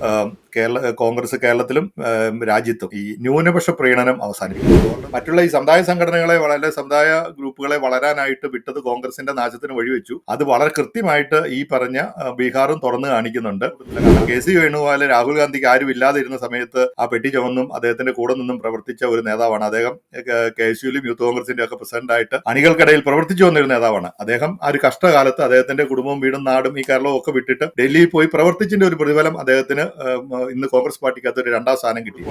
Um, Kerala Congress കേരളത്തിലും രാജ്യത്തും ഈ ന്യൂനപക്ഷ പ്രീണനം അവസാനിപ്പിക്കും. മറ്റുള്ള ഈ സമുദായ സംഘടനകളെ വളരെ സമുദായ ഗ്രൂപ്പുകളെ വളരാനായിട്ട് വിട്ടത് കോൺഗ്രസിന്റെ നാശത്തിന് വഴിവെച്ചു. അത് വളരെ കൃത്യമായിട്ട് ഈ പറഞ്ഞ ബീഹാറും തുറന്നു കാണിക്കുന്നുണ്ട്. കെ സി വേണുഗോപാൽ രാഹുൽ ഗാന്ധിക്ക് ആരും ഇല്ലാതിരുന്ന സമയത്ത് ആ പെട്ടി ചുമന്നും അദ്ദേഹത്തിന്റെ കൂടെ നിന്നും പ്രവർത്തിച്ച ഒരു നേതാവാണ്. അദ്ദേഹം കെ എസ് യുലും യൂത്ത് കോൺഗ്രസിന്റെ ഒക്കെ പ്രസിഡന്റായിട്ട് അണികൾക്കിടയിൽ പ്രവർത്തിച്ചു വന്നൊരു നേതാവാണ്. അദ്ദേഹം ആ ഒരു കഷ്ടകാലത്ത് അദ്ദേഹത്തിന്റെ കുടുംബവും വീടും നാടും ഈ കേരളവും ഒക്കെ വിട്ടിട്ട് ഡൽഹിയിൽ പോയി പ്രവർത്തിച്ചിന്റെ ഒരു പ്രതിഫലം അദ്ദേഹത്തിന് ഇന്ന് കോൺഗ്രസ് പാർട്ടിക്ക് ഒരു രണ്ടാം സ്ഥാനം കിട്ടി.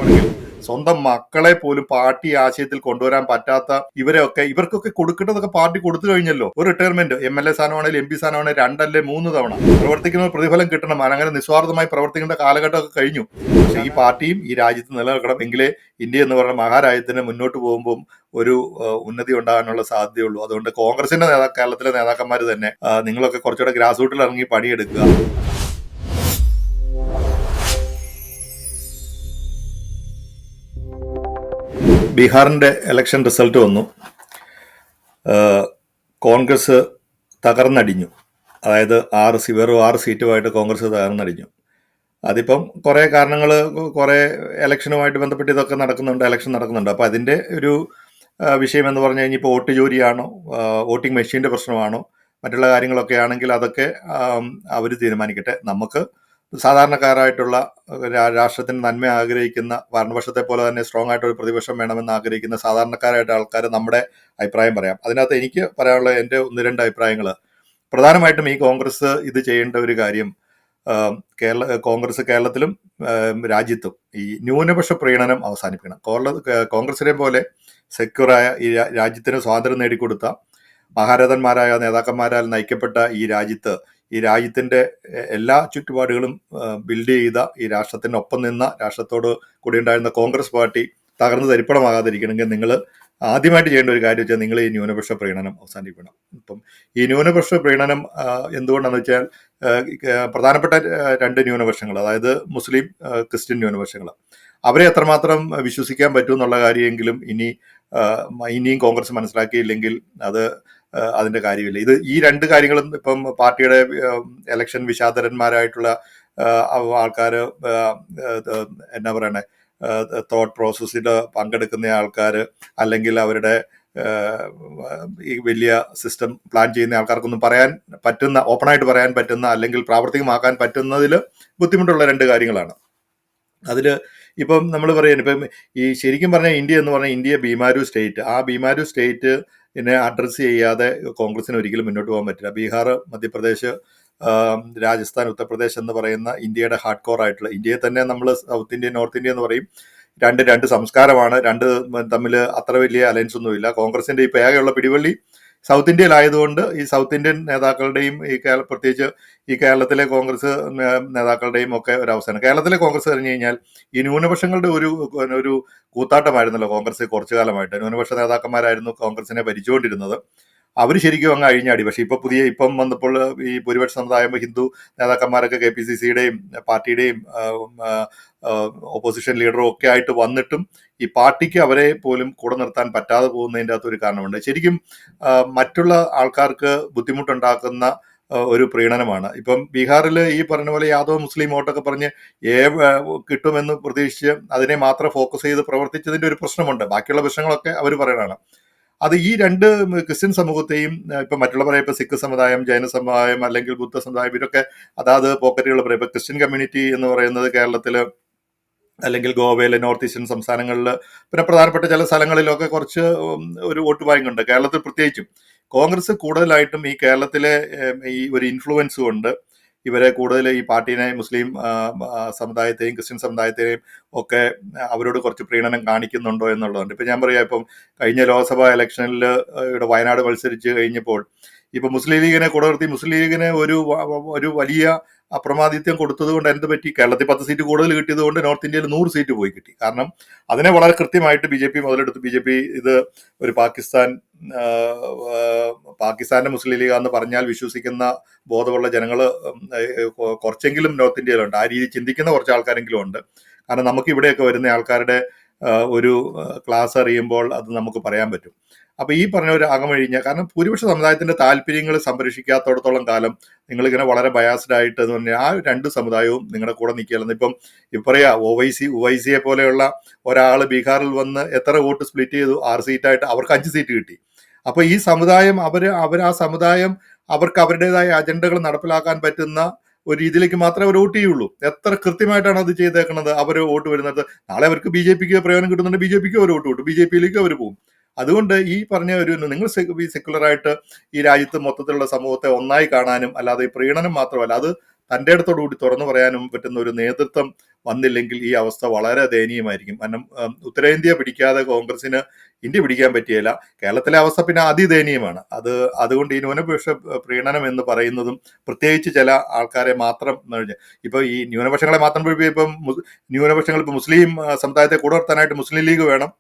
സ്വന്തം മക്കളെ പോലും പാർട്ടി ആശയത്തിൽ കൊണ്ടുവരാൻ പറ്റാത്ത ഇവരെയൊക്കെ ഇവർക്കൊക്കെ കൊടുക്കേണ്ടതൊക്കെ പാർട്ടി കൊടുത്തു കഴിഞ്ഞല്ലോ. ഒരു റിട്ടയർമെന്റ് എം എൽ എ സ്ഥാനമാണെങ്കിലും എം പി സ്ഥാനമാണെങ്കിലും രണ്ടല്ലേ മൂന്ന് തവണ. പ്രവർത്തിക്കുന്ന പ്രതിഫലം കിട്ടണം. അങ്ങനെ നിസ്വാർത്ഥമായി പ്രവർത്തിക്കേണ്ട കാലഘട്ടമൊക്കെ കഴിഞ്ഞു. പക്ഷേ ഈ പാർട്ടിയും ഈ രാജ്യത്ത് നിലനിൽക്കണം. എങ്കിലേ ഇന്ത്യ എന്ന് പറയുന്ന മഹാരാജ്യത്തിന് മുന്നോട്ട് പോകുമ്പോൾ ഒരു ഉന്നതി ഉണ്ടാകാനുള്ള സാധ്യതയുള്ളൂ. അതുകൊണ്ട് കോൺഗ്രസിന്റെ നേതാ കേരളത്തിലെ നേതാക്കന്മാർ തന്നെ നിങ്ങളൊക്കെ കുറച്ചുകൂടെ ഗ്രാസ് റൂട്ടിൽ ഇറങ്ങി പണിയെടുക്കുക. ബീഹാറിന്റെ ഇലക്ഷൻ റിസൾട്ട് വന്നു. കോൺഗ്രസ് തകർന്നടിഞ്ഞു. അതായത് ആറ് വെറും ആറ് സീറ്റുമായിട്ട് കോൺഗ്രസ് തകർന്നടിഞ്ഞു. അതിപ്പം കുറേ കാരണങ്ങൾ കുറേ ഇലക്ഷനുമായിട്ട് ബന്ധപ്പെട്ട് ഇതൊക്കെ നടക്കുന്നുണ്ട് ഇലക്ഷൻ നടക്കുന്നുണ്ട്. അപ്പോൾ അതിന്റെ ഒരു വിഷയം എന്ന് പറഞ്ഞു കഴിഞ്ഞാൽ ഇപ്പോൾ വോട്ട് ജോലിയാണോ വോട്ടിംഗ് മെഷീന്റെ പ്രശ്നമാണോ മറ്റുള്ള കാര്യങ്ങളൊക്കെ ആണെങ്കിൽ അതൊക്കെ അവർ തീരുമാനിക്കട്ടെ. നമുക്ക് സാധാരണക്കാരായിട്ടുള്ള രാഷ്ട്രത്തിന് നന്മ ആഗ്രഹിക്കുന്ന ഭരണപക്ഷത്തെ പോലെ തന്നെ സ്ട്രോങ് ആയിട്ട് ഒരു പ്രതിപക്ഷം വേണമെന്ന് ആഗ്രഹിക്കുന്ന സാധാരണക്കാരായിട്ട് ആൾക്കാർ നമ്മുടെ അഭിപ്രായം പറയാം. അതിനകത്ത് എനിക്ക് പറയാനുള്ള എന്റെ ഒന്ന് രണ്ട് അഭിപ്രായങ്ങൾ പ്രധാനമായിട്ടും ഈ കോൺഗ്രസ് ഇത് ചെയ്യേണ്ട ഒരു കാര്യം കേരള കോൺഗ്രസ് കേരളത്തിലും രാജ്യത്തും ഈ ന്യൂനപക്ഷ പ്രീണനം അവസാനിപ്പിക്കണം. കോൺഗ്രസിനെ പോലെ സെക്യൂറായ ഈ രാജ്യത്തിന് സ്വാതന്ത്ര്യം നേടിക്കൊടുത്ത മഹാരഥന്മാരായ നേതാക്കന്മാരാൽ നയിക്കപ്പെട്ട ഈ രാജ്യത്ത് ഈ രാജ്യത്തിന്റെ എല്ലാ ചുറ്റുപാടുകളും ബിൽഡ് ചെയ്ത ഈ രാഷ്ട്രത്തിനൊപ്പം നിന്ന രാഷ്ട്രത്തോട് കൂടി ഉണ്ടായിരുന്ന കോൺഗ്രസ് പാർട്ടി തകർന്ന് തരിപ്പണമാകാതിരിക്കണമെങ്കിൽ നിങ്ങൾ ആദ്യമായിട്ട് ചെയ്യേണ്ട ഒരു കാര്യം വെച്ചാൽ നിങ്ങൾ ഈ ന്യൂനപക്ഷ പ്രീണനം അവസാനിപ്പിക്കണം. ഇപ്പം ഈ ന്യൂനപക്ഷ പ്രീണനം എന്തുകൊണ്ടാണെന്ന് വെച്ചാൽ പ്രധാനപ്പെട്ട രണ്ട് ന്യൂനപക്ഷങ്ങൾ അതായത് മുസ്ലിം ക്രിസ്ത്യൻ ന്യൂനപക്ഷങ്ങൾ അവരെ എത്രമാത്രം വിശ്വസിക്കാൻ പറ്റുമെന്നുള്ള കാര്യമെങ്കിലും ഇനി ഇനിയും കോൺഗ്രസ് മനസ്സിലാക്കിയില്ലെങ്കിൽ അത് അതിന്റെ കാര്യമില്ല. ഇത് ഈ രണ്ട് കാര്യങ്ങളും ഇപ്പം പാർട്ടിയുടെ ഇലക്ഷൻ വിഷാദരന്മാരായിട്ടുള്ള ആൾക്കാര് എന്നാ പറയണേ തോട്ട് പ്രോസസ്സിൽ പങ്കെടുക്കുന്ന ആൾക്കാർ അല്ലെങ്കിൽ അവരുടെ ഈ വലിയ സിസ്റ്റം പ്ലാൻ ചെയ്യുന്ന ആൾക്കാർക്കൊന്നും പറയാൻ പറ്റുന്ന ഓപ്പണായിട്ട് പറയാൻ പറ്റുന്ന അല്ലെങ്കിൽ പ്രാവർത്തികമാക്കാൻ പറ്റുന്നതിൽ ബുദ്ധിമുട്ടുള്ള രണ്ട് കാര്യങ്ങളാണ്. അതിൽ ഇപ്പം നമ്മൾ പറയുന്നത് ഇപ്പം ഈ ശരിക്കും പറഞ്ഞാൽ ഇന്ത്യ എന്ന് പറഞ്ഞാൽ ഇന്ത്യ ബീമാരു സ്റ്റേറ്റ് ആ ബീമാരു സ്റ്റേറ്റ് നെ അഡ്രസ്സ് ചെയ്യാതെ കോൺഗ്രസിന് ഒരിക്കലും മുന്നോട്ട് പോകാൻ പറ്റില്ല. ബീഹാർ മധ്യപ്രദേശ് രാജസ്ഥാൻ ഉത്തർപ്രദേശ് എന്ന് പറയുന്ന ഇന്ത്യയുടെ ഹാർഡ് കോർ ആയിട്ടുള്ള ഇന്ത്യയെ തന്നെ നമ്മൾ സൗത്ത് ഇന്ത്യ നോർത്ത് ഇന്ത്യ എന്ന് പറയും. രണ്ട് രണ്ട് സംസ്കാരമാണ്. രണ്ട് തമ്മിൽ അത്ര വലിയ അലയൻസ് ഒന്നുമില്ല. കോൺഗ്രസിന്റെ ഈ പേകയുള്ള പിടിവള്ളി സൗത്ത് ഇന്ത്യയിലായതുകൊണ്ട് ഈ സൗത്ത് ഇന്ത്യൻ നേതാക്കളുടെയും ഈ കേരള പ്രത്യേകിച്ച് ഈ കേരളത്തിലെ കോൺഗ്രസ് നേതാക്കളുടെയും ഒക്കെ ഒരു അവസരം. കേരളത്തിലെ കോൺഗ്രസ് കഴിഞ്ഞു കഴിഞ്ഞാൽ ഈ ന്യൂനപക്ഷങ്ങളുടെ ഒരു ഒരു കൂത്താട്ടമായിരുന്നല്ലോ കോൺഗ്രസ് കുറച്ചു കാലമായിട്ട്. ന്യൂനപക്ഷ നേതാക്കന്മാരായിരുന്നു കോൺഗ്രസിനെ ഭരിച്ചുകൊണ്ടിരുന്നത്. അവർ ശരിക്കും അങ്ങ് അഴിഞ്ഞാടി. പക്ഷെ ഇപ്പൊ പുതിയ ഇപ്പം വന്നപ്പോൾ ഈ ഭൂരിപക്ഷ സമുദായം ഹിന്ദു നേതാക്കന്മാരൊക്കെ കെ പി സി സിയുടെയും പാർട്ടിയുടെയും ഓപ്പോസിഷൻ ലീഡറും ഒക്കെ ആയിട്ട് വന്നിട്ടും ഈ പാർട്ടിക്ക് അവരെ പോലും കൂടെ നിർത്താൻ പറ്റാതെ പോകുന്നതിന്റെ അകത്ത് ഒരു കാരണമുണ്ട്. ശരിക്കും മറ്റുള്ള ആൾക്കാർക്ക് ബുദ്ധിമുട്ടുണ്ടാക്കുന്ന ഒരു പ്രീണനമാണ്. ഇപ്പം ബീഹാറിൽ ഈ പറഞ്ഞ പോലെ യാദവ് മുസ്ലിം വോട്ടൊക്കെ പറഞ്ഞ് ഏ കിട്ടുമെന്ന് പ്രതീക്ഷിച്ച് അതിനെ മാത്രം ഫോക്കസ് ചെയ്ത് പ്രവർത്തിച്ചതിന്റെ ഒരു പ്രശ്നമുണ്ട്. ബാക്കിയുള്ള പ്രശ്നങ്ങളൊക്കെ അവർ പറയണതാണ്. അത് ഈ രണ്ട് ക്രിസ്ത്യൻ സമൂഹത്തെയും ഇപ്പൊ മറ്റുള്ള ഇപ്പൊ സിഖ് സമുദായം ജൈന സമുദായം അല്ലെങ്കിൽ ബുദ്ധ സമുദായം ഇവരൊക്കെ അതാത് പോക്കറ്റുകൾ പറയും. ഇപ്പൊ ക്രിസ്ത്യൻ കമ്മ്യൂണിറ്റി എന്ന് പറയുന്നത് കേരളത്തിൽ അല്ലെങ്കിൽ ഗോവയിലെ നോർത്ത് ഈസ്റ്റേൺ സംസ്ഥാനങ്ങളിൽ പിന്നെ പ്രധാനപ്പെട്ട ചില സ്ഥലങ്ങളിലൊക്കെ കുറച്ച് ഒരു വോട്ട് ബാങ്ക് ഉണ്ട് കേരളത്തിൽ പ്രത്യേകിച്ചും. കോൺഗ്രസ് കൂടുതലായിട്ടും ഈ കേരളത്തിലെ ഈ ഒരു ഇൻഫ്ലുവൻസ് കൊണ്ട് ഇവരെ കൂടുതൽ ഈ പാർട്ടീനെ മുസ്ലിം സമുദായത്തെയും ക്രിസ്ത്യൻ സമുദായത്തെയും ഒക്കെ അവരോട് കുറച്ച് പ്രീണനം കാണിക്കുന്നുണ്ടോ എന്നുള്ളതുണ്ട്. ഇപ്പം ഞാൻ പറയാം ഇപ്പം കഴിഞ്ഞ ലോക്സഭാ ഇലക്ഷനിൽ ഇവിടെ വയനാട് മത്സരിച്ച് കഴിഞ്ഞപ്പോൾ ഇപ്പം മുസ്ലിം ലീഗിനെ കൂടെ നിർത്തി മുസ്ലിം ലീഗിന് ഒരു ഒരു വലിയ അപ്രമാദിത്യം കൊടുത്തത് കൊണ്ട് എന്ത് പറ്റി? കേരളത്തിൽ പത്ത് സീറ്റ് കൂടുതൽ കിട്ടിയത് കൊണ്ട് നോർത്ത് ഇന്ത്യയിൽ നൂറ് സീറ്റ് പോയി കിട്ടി. കാരണം അതിനെ വളരെ കൃത്യമായിട്ട് ബി ജെ പി മുതലെടുത്ത്. ബി ജെ പി ഇത് ഒരു പാകിസ്ഥാൻ പാകിസ്ഥാന്റെ മുസ്ലിം ലീഗ് എന്ന് പറഞ്ഞാൽ വിശ്വസിക്കുന്ന ബോധമുള്ള ജനങ്ങൾ കുറച്ചെങ്കിലും നോർത്ത് ഇന്ത്യയിലുണ്ട്. ആ രീതി ചിന്തിക്കുന്ന കുറച്ച് ആൾക്കാരെങ്കിലും ഉണ്ട്. കാരണം നമുക്ക് ഇവിടെയൊക്കെ വരുന്ന ആൾക്കാരുടെ ഒരു ക്ലാസ് അറിയുമ്പോൾ അത് നമുക്ക് പറയാൻ പറ്റും. അപ്പൊ ഈ പറഞ്ഞ ഒരു അകമഴിഞ്ഞ കാരണം ഭൂരിപക്ഷ സമുദായത്തിന്റെ താല്പര്യങ്ങൾ സംരക്ഷിക്കാത്തടത്തോളം കാലം നിങ്ങളിങ്ങനെ വളരെ ബയാസ്ഡ് ആയിട്ട് എന്ന് പറഞ്ഞാൽ ആ രണ്ട് സമുദായവും നിങ്ങളുടെ കൂടെ നിൽക്കുകയല്ലെന്ന് ഇപ്പം ഇപ്പം പറയാ O Y C O Y സിയെ പോലെയുള്ള ഒരാൾ ബീഹാറിൽ വന്ന് എത്ര വോട്ട് സ്പ്ലിറ്റ് ചെയ്തു ആറ് സീറ്റായിട്ട് അവർക്ക് അഞ്ച് സീറ്റ് കിട്ടി. അപ്പൊ ഈ സമുദായം അവർ അവർ ആ സമുദായം അവർക്ക് അവരുടേതായ അജണ്ടകൾ നടപ്പിലാക്കാൻ പറ്റുന്ന ഒരു രീതിയിലേക്ക് മാത്രമേ അവർ വോട്ട് ചെയ്യുള്ളൂ. എത്ര കൃത്യമായിട്ടാണ് അത് ചെയ്തേക്കുന്നത് അവർ വോട്ട് വരുന്നത്? നാളെ അവർക്ക് ബി ജെ പിക്ക് പ്രയോജനം കിട്ടുന്നുണ്ട് ബി ജെ പിക്ക് അവർ വോട്ട് കിട്ടും. ബി ജെ പിയിലേക്ക് അവർ പോകും. അതുകൊണ്ട് ഈ പറഞ്ഞ ഒരു നിങ്ങൾ സെക്യുലറായിട്ട് ഈ രാജ്യത്ത് മൊത്തത്തിലുള്ള സമൂഹത്തെ ഒന്നായി കാണാനും അല്ലാതെ ഈ പ്രീണനം മാത്രമല്ല അത് തന്റെ അടുത്തോടു കൂടി തുറന്നു പറയാനും പറ്റുന്ന ഒരു നേതൃത്വം വന്നില്ലെങ്കിൽ ഈ അവസ്ഥ വളരെ ദയനീയമായിരിക്കും. കാരണം ഉത്തരേന്ത്യ പിടിക്കാതെ കോൺഗ്രസിന് ഇന്ത്യ പിടിക്കാൻ പറ്റിയല്ല കേരളത്തിലെ അവസ്ഥ പിന്നെ അതിദയനീയമാണ്. അത് അതുകൊണ്ട് ഈ ന്യൂനപക്ഷ പ്രീണനം എന്ന് പറയുന്നതും പ്രത്യേകിച്ച് ചില ആൾക്കാരെ മാത്രം ഇപ്പൊ ഈ ന്യൂനപക്ഷങ്ങളെ മാത്രം ഇപ്പം ന്യൂനപക്ഷങ്ങൾ ഇപ്പൊ മുസ്ലിം സമുദായത്തെ കൂടെ നിർത്താനായിട്ട് മുസ്ലിം ലീഗ് വേണം.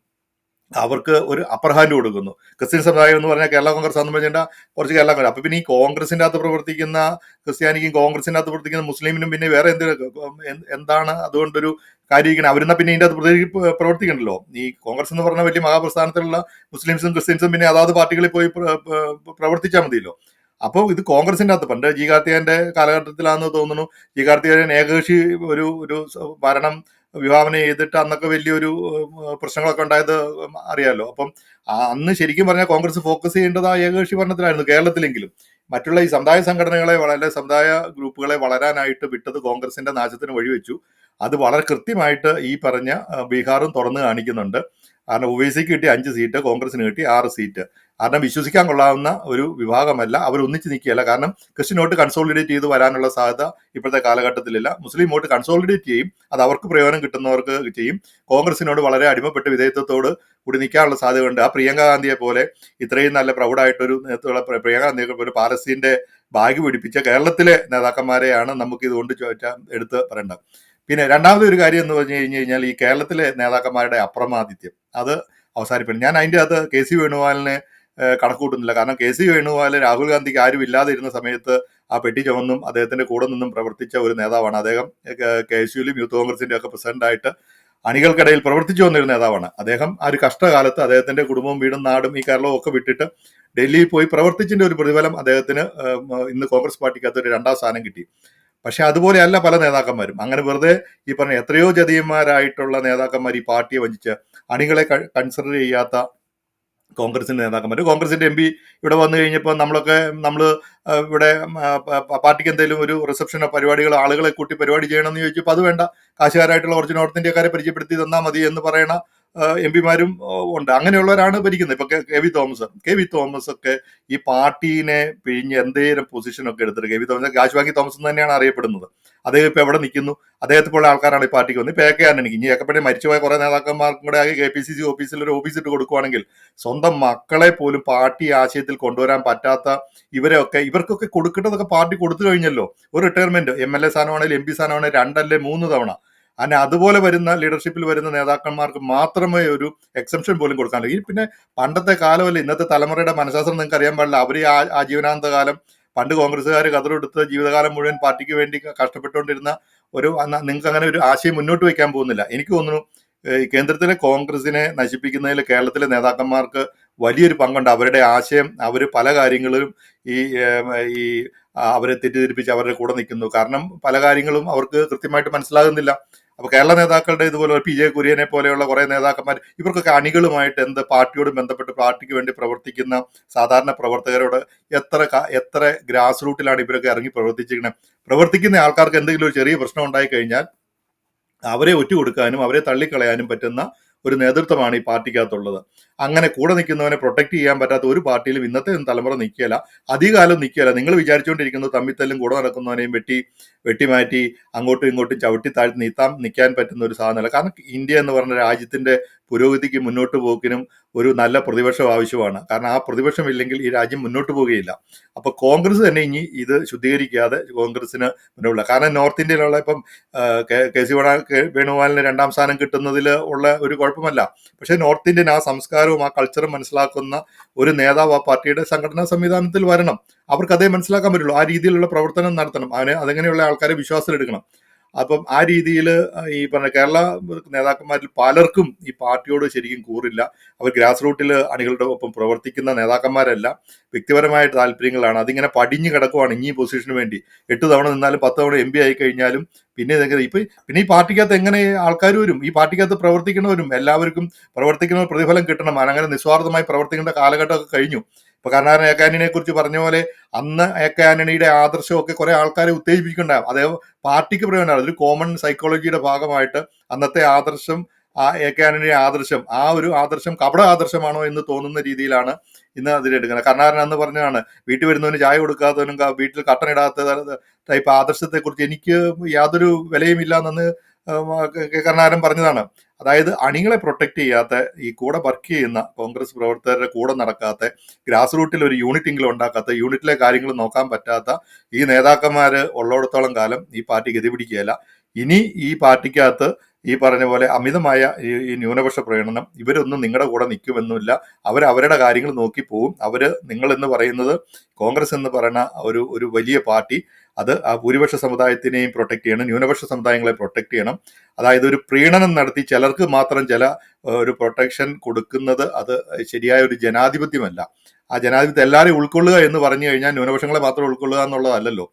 അവർക്ക് ഒരു അപ്പർ ഹാൻഡ് കൊടുക്കുന്നു. ക്രിസ്ത്യൻ സമുദായം എന്ന് പറഞ്ഞാൽ കേരള കോൺഗ്രസ് ആണെന്ന് പറഞ്ഞാൽ കുറച്ച് കേരള കോൺഗ്രസ് അപ്പൊ പിന്നെ ഈ കോൺഗ്രസിന്റെ അകത്ത് പ്രവർത്തിക്കുന്ന ക്രിസ്ത്യാനിക്കും കോൺഗ്രസിന്റെ അകത്ത് പ്രവർത്തിക്കുന്ന മുസ്ലിമിനും പിന്നെ വേറെ എന്ത് എന്ത് എന്താണ് അതുകൊണ്ടൊരു കാര്യമായിരിക്കണം അവരെന്നാ പിന്നെ ഇതിന്റെ അകത്ത് പ്രവർത്തിക്കണ്ടല്ലോ? ഈ കോൺഗ്രസ് എന്ന് പറഞ്ഞ വലിയ മഹാപ്രസ്ഥാനത്തിലുള്ള മുസ്ലിംസും ക്രിസ്ത്യൻസും പിന്നെ അതാത് പാർട്ടികളിൽ പോയി പ്ര- പ്ര- പ്രവർത്തിച്ചാൽ മതിയല്ലോ. അപ്പോൾ ഇത് കോൺഗ്രസിന്റെ അകത്ത് പണ്ട് ജി കാർത്തികന്റെ കാലഘട്ടത്തിലാണെന്ന് തോന്നുന്നു. ജി കാർത്തികൻ ഏകകക്ഷി ഒരു ഒരു ഭരണം വിഭാവന ചെയ്തിട്ട് അന്നൊക്കെ വലിയൊരു പ്രശ്നങ്ങളൊക്കെ ഉണ്ടായത് അറിയാമല്ലോ അപ്പം അന്ന് ശരിക്കും പറഞ്ഞാൽ കോൺഗ്രസ് ഫോക്കസ് ചെയ്യേണ്ടത് ആ ഏകകക്ഷി ഭരണത്തിലായിരുന്നു കേരളത്തിലെങ്കിലും. മറ്റുള്ള ഈ സമുദായ സംഘടനകളെ വളരെ സമുദായ ഗ്രൂപ്പുകളെ വളരാനായിട്ട് വിട്ടത് കോൺഗ്രസിന്റെ നാശത്തിന് വഴിവെച്ചു. അത് വളരെ കൃത്യമായിട്ട് ഈ പറഞ്ഞ ബീഹാറും തുറന്നു കാണിക്കുന്നുണ്ട്. കാരണം ഒവൈസിക്ക് കിട്ടിയ അഞ്ച് സീറ്റ് കോൺഗ്രസിന് കിട്ടി ആറ് സീറ്റ് കാരണം വിശ്വസിക്കാൻ കൊള്ളാവുന്ന ഒരു വിഭാഗമല്ല. അവർ ഒന്നിച്ച് നിൽക്കുകയല്ല. കാരണം ക്രിസ്ത്യൻ വോട്ട് കൺസോളിഡേറ്റ് ചെയ്ത് വരാനുള്ള സാധ്യത ഇപ്പോഴത്തെ കാലഘട്ടത്തിലില്ല. മുസ്ലിം വോട്ട് കൺസോളിഡേറ്റ് ചെയ്യും. അത് അവർക്ക് പ്രയോജനം കിട്ടുന്നവർക്ക് ചെയ്യും. കോൺഗ്രസിനോട് വളരെ അടിമപ്പെട്ട് വിധേയത്വത്തോട് കൂടി നിൽക്കാനുള്ള സാധ്യതയുണ്ട്. ആ പ്രിയങ്ക ഗാന്ധിയെ പോലെ ഇത്രയും നല്ല പ്രൗഢായിട്ടൊരു നേതൃത്വമുള്ള പ്രിയ- പ്രിയങ്ക ഗാന്ധിയെ പോലെ പാലസ്തീന്റെ ബാഗ് പിടിപ്പിച്ച കേരളത്തിലെ നേതാക്കന്മാരെയാണ് നമുക്ക് ഇതുകൊണ്ട് ചോദിച്ചാൽ എടുത്ത് പറയേണ്ടത്. പിന്നെ രണ്ടാമത് ഒരു കാര്യം എന്ന് പറഞ്ഞു കഴിഞ്ഞു കഴിഞ്ഞാൽ ഈ കേരളത്തിലെ നേതാക്കന്മാരുടെ അപ്രമാദിത്യം. അത് അവസാനിപ്പിക്കണം ഞാൻ അതിന്റെ അകത്ത് കെ സി വേണുഗോപാലിനെ ഏഹ്, കൂട്ടുന്നില്ല. കാരണം കെ സി വേണുപോലെ രാഹുൽ ഗാന്ധിക്ക് ആരും ഇല്ലാതെ ഇരുന്ന സമയത്ത് ആ പെട്ടി ചുമന്നും അദ്ദേഹത്തിന്റെ കൂടെ നിന്നും പ്രവർത്തിച്ച ഒരു നേതാവാണ്. അദ്ദേഹം കെ എസ് യുലും യൂത്ത് കോൺഗ്രസിന്റെ ഒക്കെ പ്രസിഡന്റായിട്ട് അണികൾക്കിടയിൽ പ്രവർത്തിച്ചു വന്നൊരു നേതാവാണ്. അദ്ദേഹം ആ ഒരു കഷ്ടകാലത്ത് അദ്ദേഹത്തിന്റെ കുടുംബവും വീടും നാടും ഈ കേരളവും ഒക്കെ വിട്ടിട്ട് ഡൽഹിയിൽ പോയി പ്രവർത്തിച്ചിന്റെ ഒരു പ്രതിഫലം അദ്ദേഹത്തിന് ഇന്ന് കോൺഗ്രസ് പാർട്ടിക്കകത്ത് ഒരു രണ്ടാം സ്ഥാനം കിട്ടി. പക്ഷെ അതുപോലെയല്ല പല നേതാക്കന്മാരും. അങ്ങനെ വെറുതെ ഈ പറഞ്ഞ എത്രയോ ജതീയന്മാരായിട്ടുള്ള നേതാക്കന്മാർ ഈ പാർട്ടിയെ വഞ്ചിച്ച് അണികളെ കൺസിഡർ ചെയ്യാത്ത കോൺഗ്രസിന്റെ നേതാക്കന്മാർ കോൺഗ്രസിന്റെ എം പി ഇവിടെ വന്നു കഴിഞ്ഞപ്പോൾ നമ്മളൊക്കെ നമ്മൾ ഇവിടെ പാർട്ടിക്ക് എന്തെങ്കിലും ഒരു റിസപ്ഷനോ പരിപാടികളോ ആളുകളെ കൂട്ടി പരിപാടി ചെയ്യണമെന്ന് ചോദിച്ചപ്പോൾ അത് വേണ്ട. കാശുകാരായിട്ടുള്ള കുറച്ച് നോർത്ത് ഇന്ത്യക്കാരെ പരിചയപ്പെടുത്തി തന്നാൽ മതി എന്ന് പറയണ എം പിമാരും ഉണ്ട്. അങ്ങനെയുള്ളവരാണ് ഭരിക്കുന്നത്. ഇപ്പൊ K V Thomas. K V Thomas ഒക്കെ ഈ പാർട്ടീനെ പിഴിഞ്ഞ് എന്തേലും പൊസിഷനൊക്കെ എടുത്തിട്ട് കെ വി തോമസ് കാശ് തോമസ് എന്ന് തന്നെയാണ് അറിയപ്പെടുന്നത്. അദ്ദേഹം ഇപ്പൊ എവിടെ നിൽക്കുന്നു? അദ്ദേഹത്തെ പോലെ ആൾക്കാരാണ് ഈ പാർട്ടിക്ക് വന്നത്. ഇപ്പൊ എ കെ എനിക്ക് ഇനി ഏക്കപ്പടി മരിച്ചുപോയ കുറെ നേതാക്കന്മാർക്കും കൂടെ ആകെ കെ പി സി സി ഓഫീസിൽ ഒരു ഓഫീസ് ഇട്ട് കൊടുക്കുവാണെങ്കിൽ സ്വന്തം മക്കളെ പോലും പാർട്ടി ആശയത്തിൽ കൊണ്ടുവരാൻ പറ്റാത്ത ഇവരെയൊക്കെ ഇവർക്കൊക്കെ കൊടുക്കേണ്ടതൊക്കെ പാർട്ടി കൊടുത്തു കഴിഞ്ഞല്ലോ. ഒരു റിട്ടയർമെന്റ് എം എൽ എ സ്ഥാനമാണെങ്കിലും എം പി സ്ഥാനമാണെങ്കിലും രണ്ടല്ലേ മൂന്ന് തവണ. അങ്ങനെ അതുപോലെ വരുന്ന ലീഡർഷിപ്പിൽ വരുന്ന നേതാക്കന്മാർക്ക് മാത്രമേ ഒരു എക്സംഷൻ പോലും കൊടുക്കാനുള്ളൂ. ഈ പിന്നെ പണ്ടത്തെ കാലമല്ല ഇന്നത്തെ തലമുറയുടെ മനഃശാസ്ത്രം നിങ്ങൾക്ക് അറിയാൻ പാടില്ല. അവർ ആ ആജീവനാന്ത കാലം പണ്ട് കോൺഗ്രസ്സുകാർ കതറെടുത്ത് ജീവിതകാലം മുഴുവൻ പാർട്ടിക്ക് വേണ്ടി കഷ്ടപ്പെട്ടുകൊണ്ടിരുന്ന ഒരു അന്ന- നിങ്ങൾക്ക് അങ്ങനെ ഒരു ആശയം മുന്നോട്ട് വയ്ക്കാൻ പോകുന്നില്ല. എനിക്ക് തോന്നുന്നു കേന്ദ്രത്തിലെ കോൺഗ്രസിനെ നശിപ്പിക്കുന്നതിൽ കേരളത്തിലെ നേതാക്കന്മാർക്ക് വലിയൊരു പങ്കുണ്ട്. അവരുടെ ആശയം അവർ പല കാര്യങ്ങളിലും ഈ ഈ അവരെ തെറ്റിദ്ധരിപ്പിച്ച് അവരുടെ കൂടെ നിൽക്കുന്നു. കാരണം പല കാര്യങ്ങളും അവർക്ക് കൃത്യമായിട്ട് മനസ്സിലാകുന്നില്ല. അപ്പൊ കേരള നേതാക്കളുടെ ഇതുപോലെ പി ജെ കുര്യനെ പോലെയുള്ള കുറെ നേതാക്കന്മാർ ഇവർക്കൊക്കെ അണികളുമായിട്ട് എന്ത് പാർട്ടിയോട് ബന്ധപ്പെട്ട് പാർട്ടിക്ക് വേണ്ടി പ്രവർത്തിക്കുന്ന സാധാരണ പ്രവർത്തകരോട് എത്ര എത്ര ഗ്രാസ് റൂട്ടിലാണ് ഇവരൊക്കെ ഇറങ്ങി പ്രവർത്തിച്ചിരിക്കുന്നത് പ്രവർത്തിക്കുന്ന ആൾക്കാർക്ക് എന്തെങ്കിലും ഒരു ചെറിയ പ്രശ്നം ഉണ്ടായി കഴിഞ്ഞാൽ അവരെ ഒറ്റുകൊടുക്കാനും അവരെ തള്ളിക്കളയാനും പറ്റുന്ന ഒരു നേതൃത്വമാണ് ഈ പാർട്ടിക്കകത്തുള്ളത്. അങ്ങനെ കൂടെ നിൽക്കുന്നവനെ പ്രൊട്ടക്ട് ചെയ്യാൻ പറ്റാത്ത ഒരു പാർട്ടിയിലും ഇന്നത്തെ തലമുറ നിൽക്കുകയല്ല. അധികാലം നിൽക്കുകയല്ല. നിങ്ങൾ വിചാരിച്ചുകൊണ്ടിരിക്കുന്നത് തമ്മിത്തല്ലും കൂടെ നടക്കുന്നവനെയും വെട്ടി വെട്ടിമാറ്റി അങ്ങോട്ടും ഇങ്ങോട്ടും ചവിട്ടി താഴ്ത്തി നീത്താൻ നിൽക്കാൻ പറ്റുന്ന ഒരു സാധനമല്ല. കാരണം ഇന്ത്യ എന്ന് പറഞ്ഞ രാജ്യത്തിന്റെ പുരോഗതിക്ക് മുന്നോട്ട് പോക്കിനും ഒരു നല്ല പ്രതിപക്ഷം ആവശ്യമാണ്. കാരണം ആ പ്രതിപക്ഷം ഇല്ലെങ്കിൽ ഈ രാജ്യം മുന്നോട്ട് പോവുകയില്ല. അപ്പൊ കോൺഗ്രസ് തന്നെ ഇനി ഇത് ശുദ്ധീകരിക്കാതെ കോൺഗ്രസിന് മുന്നോട്ടില്ല കാരണം നോർത്ത് ഇന്ത്യയിലുള്ള ഇപ്പം കെ സി വേണ വേണുഗോപാലിന് രണ്ടാം സ്ഥാനം കിട്ടുന്നതിൽ ഉള്ള ഒരു കുഴപ്പമല്ല. പക്ഷേ നോർത്ത് ഇന്ത്യൻ ആ സംസ്കാരവും ആ കൾച്ചറും മനസ്സിലാക്കുന്ന ഒരു നേതാവ് ആ പാർട്ടിയുടെ സംഘടനാ സംവിധാനത്തിൽ വരണം. അവർക്ക് അതേ മനസ്സിലാക്കാൻ പറ്റുള്ളൂ. ആ രീതിയിലുള്ള പ്രവർത്തനം നടത്തണം. അതിന് അതെങ്ങനെയുള്ള ആൾക്കാരെ വിശ്വാസത്തിലെടുക്കണം. അപ്പം ആ രീതിയിൽ ഈ പറഞ്ഞ കേരള നേതാക്കന്മാരിൽ പലർക്കും ഈ പാർട്ടിയോട് ശരിക്കും കൂറില്ല. അവർ ഗ്രാസ് റൂട്ടിൽ അണികളുടെ ഒപ്പം പ്രവർത്തിക്കുന്ന നേതാക്കന്മാരല്ല. വ്യക്തിപരമായ താല്പര്യങ്ങളാണ്. അതിങ്ങനെ പടിഞ്ഞു കിടക്കുവാണ് ഇനി പൊസിഷന് വേണ്ടി. എട്ട് തവണ നിന്നാലും പത്ത് തവണ എം പി ആയി കഴിഞ്ഞാലും പിന്നെ ഇതെങ്ങനെ ഇപ്പം പിന്നെ ഈ പാർട്ടിക്കകത്ത് എങ്ങനെ ആൾക്കാർ വരും? ഈ പാർട്ടിക്കകത്ത് പ്രവർത്തിക്കുന്നവരും എല്ലാവർക്കും പ്രവർത്തിക്കുന്നവർ പ്രതിഫലം കിട്ടണം. അങ്ങനെ നിസ്വാർത്ഥമായി പ്രവർത്തിക്കേണ്ട കാലഘട്ടമൊക്കെ കഴിഞ്ഞു. ഇപ്പൊ കർണാടക ഏക്കാനിനെ കുറിച്ച് പറഞ്ഞ പോലെ അന്ന് ഏക്കാനണിയുടെ ആദർശമൊക്കെ കുറെ ആൾക്കാരെ ഉത്തേജിപ്പിക്കുന്നുണ്ടാകും അതേ പാർട്ടിക്ക് പ്രയോജനമാണ് അതൊരു കോമൺ സൈക്കോളജിയുടെ ഭാഗമായിട്ട് അന്നത്തെ ആദർശം ആ ഏക്കാനണിയുടെ ആദർശം ആ ഒരു ആദർശം കപട ആദർശമാണോ എന്ന് തോന്നുന്ന രീതിയിലാണ് ഇന്ന് അതിലെടുക്കുന്നത് കർണാരൻ എന്ന് പറഞ്ഞാണ് വീട്ടിൽ വരുന്നവന് ചായ കൊടുക്കാത്തവനും വീട്ടിൽ വീട്ടിൽ കട്ടനിടാത്ത ടൈപ്പ് ആദർശത്തെ കുറിച്ച് എനിക്ക് യാതൊരു വിലയും എന്ന് കർണാടൻ പറഞ്ഞതാണ്. അതായത് അണികളെ പ്രൊട്ടക്ട് ചെയ്യാത്ത ഈ കൂടെ വർക്ക് ചെയ്യുന്ന കോൺഗ്രസ് പ്രവർത്തകരുടെ കൂടെ നടക്കാത്ത ഗ്രാസ് റൂട്ടിൽ ഒരു യൂണിറ്റ് എങ്കിലും ഉണ്ടാക്കാത്ത യൂണിറ്റിലെ കാര്യങ്ങൾ നോക്കാൻ പറ്റാത്ത ഈ നേതാക്കന്മാര് ഉള്ളിടത്തോളം കാലം ഈ പാർട്ടി ഗതി ഇനി ഈ പാർട്ടിക്കകത്ത് ഈ പറഞ്ഞ പോലെ അമിതമായ ഈ ന്യൂനപക്ഷ പ്രകടനം ഇവരൊന്നും നിങ്ങളുടെ കൂടെ നിൽക്കുമെന്നില്ല അവർ അവരുടെ കാര്യങ്ങൾ നോക്കി പോവും. അവർ നിങ്ങൾ എന്ന് പറയുന്നത് കോൺഗ്രസ് എന്ന് പറയുന്ന ഒരു ഒരു വലിയ പാർട്ടി. അത് ആ ഭൂരിപക്ഷ സമുദായത്തിനെയും പ്രൊട്ടക്ട് ചെയ്യണം. ന്യൂനപക്ഷ സമുദായങ്ങളെ പ്രൊട്ടക്ട് ചെയ്യണം. അതായത് ഒരു പ്രീണനം നടത്തി ചിലർക്ക് മാത്രം ചില ഒരു പ്രൊട്ടക്ഷൻ കൊടുക്കുന്നത് അത് ശരിയായ ഒരു ജനാധിപത്യമല്ല. ആ ജനാധിപത്യം എല്ലാവരെയും ഉൾക്കൊള്ളുക എന്ന് പറഞ്ഞു കഴിഞ്ഞാൽ ന്യൂനപക്ഷങ്ങളെ മാത്രം ഉൾക്കൊള്ളുക എന്നുള്ളതല്ലല്ലോ.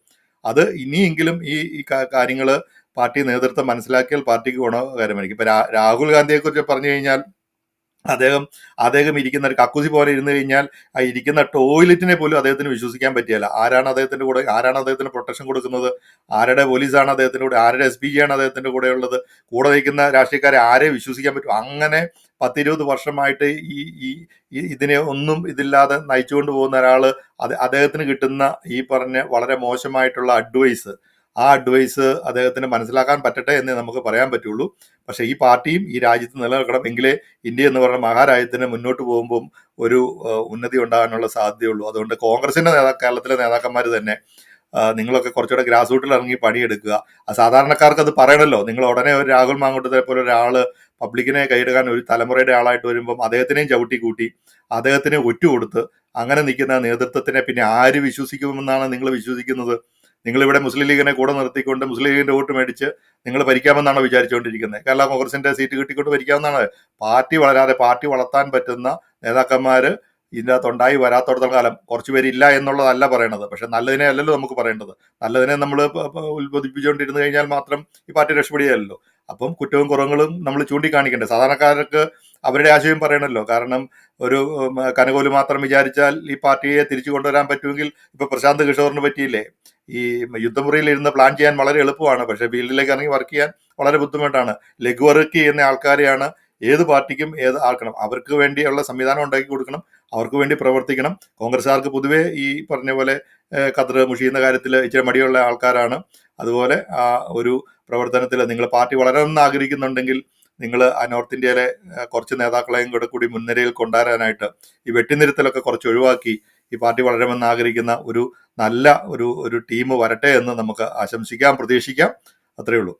അത് ഇനിയെങ്കിലും ഈ ഈ കാര്യങ്ങൾ പാർട്ടി നേതൃത്വം മനസ്സിലാക്കിയാൽ പാർട്ടിക്ക് ഗുണകരമായിരിക്കും. ഇപ്പൊ രാഹുൽ ഗാന്ധിയെ കുറിച്ച് പറഞ്ഞു കഴിഞ്ഞാൽ അദ്ദേഹം അദ്ദേഹം ഇരിക്കുന്ന ഒരു കക്കുസി പോലെ ഇരുന്നു കഴിഞ്ഞാൽ ആ ഇരിക്കുന്ന ടോയ്ലറ്റിനെ പോലും അദ്ദേഹത്തിന് വിശ്വസിക്കാൻ പറ്റിയല്ല ആരാണ് അദ്ദേഹത്തിന്റെ കൂടെ ആരാണ് അദ്ദേഹത്തിന് പ്രൊട്ടക്ഷൻ കൊടുക്കുന്നത്? ആരുടെ പോലീസാണ് അദ്ദേഹത്തിന്റെ കൂടെ ആരുടെ എസ് ജി ആണ് അദ്ദേഹത്തിന്റെ കൂടെ ഉള്ളത്? കൂടെ നിൽക്കുന്ന രാഷ്ട്രീയക്കാരെ ആരെ വിശ്വസിക്കാൻ പറ്റും? അങ്ങനെ പത്തിരുപത് വർഷമായിട്ട് ഈ ഈ ഇതിനെ ഒന്നും ഇതില്ലാതെ നയിച്ചുകൊണ്ട് പോകുന്ന അത് അദ്ദേഹത്തിന് കിട്ടുന്ന ഈ പറഞ്ഞ വളരെ മോശമായിട്ടുള്ള അഡ്വൈസ് ആ അഡ്വൈസ് അദ്ദേഹത്തിന് മനസ്സിലാക്കാൻ പറ്റട്ടെ എന്ന് നമുക്ക് പറയാൻ പറ്റുള്ളൂ. പക്ഷെ ഈ പാർട്ടിയും ഈ രാജ്യത്ത് നിലനിൽക്കണം എങ്കിലേ ഇന്ത്യ എന്ന് പറയുന്ന മഹാരാജ്യത്തിന് മുന്നോട്ട് പോകുമ്പം ഒരു ഉന്നതി ഉണ്ടാകാനുള്ള സാധ്യതയുള്ളൂ. അതുകൊണ്ട് കോൺഗ്രസിന്റെ നേതാ കേരളത്തിലെ നേതാക്കന്മാർ തന്നെ നിങ്ങളൊക്കെ കുറച്ചുകൂടെ ഗ്രാസ് റൂട്ടിൽ ഇറങ്ങി പണിയെടുക്കുക. സാധാരണക്കാർക്ക് അത് പറയണല്ലോ. നിങ്ങൾ ഉടനെ ഒരു രാഹുൽ മാങ്കുട്ടത്തെ പോലെ ഒരാൾ പബ്ലിക്കിനെ കൈയെടുക്കാൻ ഒരു തലമുറയുടെ ആളായിട്ട് വരുമ്പം അദ്ദേഹത്തിനെയും ചവിട്ടി കൂട്ടി അദ്ദേഹത്തിനെ ഒറ്റുകൊടുത്ത് അങ്ങനെ നിൽക്കുന്ന നേതൃത്വത്തിനെ പിന്നെ ആര് വിശ്വസിക്കുമെന്നാണ് നിങ്ങൾ വിശ്വസിക്കുന്നത്? നിങ്ങൾ ഇവിടെ മുസ്ലിം ലീഗിനെ കൂടെ നിർത്തിക്കൊണ്ട് മുസ്ലിം ലീഗിന്റെ വോട്ട് മേടിച്ച് നിങ്ങൾ ഭരിക്കാമെന്നാണ് വിചാരിച്ചുകൊണ്ടിരിക്കുന്നത്? കേരള കോൺഗ്രസിന്റെ സീറ്റ് കിട്ടിക്കൊണ്ട് ഭരിക്കാമെന്നാണ്? പാർട്ടി വളരാതെ പാർട്ടി വളർത്താൻ പറ്റുന്ന നേതാക്കന്മാർ ഇതിന്റെ അകത്ത് ഉണ്ടായി വരാത്തോടത്തോളം കാലം കുറച്ച് പേരില്ല എന്നുള്ളതല്ല പറയണത്. പക്ഷെ നല്ലതിനെ അല്ലല്ലോ നമുക്ക് പറയേണ്ടത്. നല്ലതിനെ നമ്മൾ ഉത്ബോധിപ്പിച്ചുകൊണ്ടിരുന്നു കഴിഞ്ഞാൽ മാത്രം ഈ പാർട്ടി രക്ഷപ്പെടുകയല്ലോ അപ്പം കുറ്റവും കുറവുകളും നമ്മൾ ചൂണ്ടിക്കാണിക്കണ്ടേ സാധാരണക്കാർക്ക് അവരുടെ ആശയം പറയണല്ലോ. കാരണം ഒരു കനകോൽ മാത്രം വിചാരിച്ചാൽ ഈ പാർട്ടിയെ തിരിച്ചു കൊണ്ടുവരാൻ പറ്റുമെങ്കിൽ ഇപ്പൊ പ്രശാന്ത് കിഷോറിന് പറ്റിയില്ലേ? ഈ യുദ്ധമുറിയിൽ ഇരുന്ന് പ്ലാൻ ചെയ്യാൻ വളരെ എളുപ്പമാണ്. പക്ഷെ ഫീൽഡിലേക്ക് ഇറങ്ങി വർക്ക് ചെയ്യാൻ വളരെ ബുദ്ധിമുട്ടാണ്. ലഘു വർക്ക് ചെയ്യുന്ന ആൾക്കാരെയാണ് ഏത് പാർട്ടിക്കും ഏത് ആക്കണം. അവർക്ക് വേണ്ടിയുള്ള സംവിധാനം ഉണ്ടാക്കി കൊടുക്കണം. അവർക്ക് വേണ്ടി പ്രവർത്തിക്കണം. കോൺഗ്രസ്സുകാർക്ക് പൊതുവേ ഈ പറഞ്ഞ പോലെ ഖത്തർ മുഷിയുന്ന കാര്യത്തിൽ ഇച്ചിരി മടിയുള്ള ആൾക്കാരാണ്. അതുപോലെ ആ ഒരു പ്രവർത്തനത്തിൽ നിങ്ങൾ പാർട്ടി വളരണമെന്ന് ആഗ്രഹിക്കുന്നുണ്ടെങ്കിൽ നിങ്ങൾ ആ നോർത്ത് ഇന്ത്യയിലെ കുറച്ച് നേതാക്കളെയും കൂടെ കൂടി മുൻനിരയിൽ കൊണ്ടുവരാനായിട്ട് ഈ വെട്ടിനിരത്തലൊക്കെ കുറച്ച് ഒഴിവാക്കി ഈ പാർട്ടി വളരുമെന്ന് ആഗ്രഹിക്കുന്ന ഒരു നല്ല ഒരു ഒരു ടീം വരട്ടെ എന്ന് നമുക്ക് ആശംസിക്കാം പ്രതീക്ഷിക്കാം. അത്രയേ ഉള്ളൂ.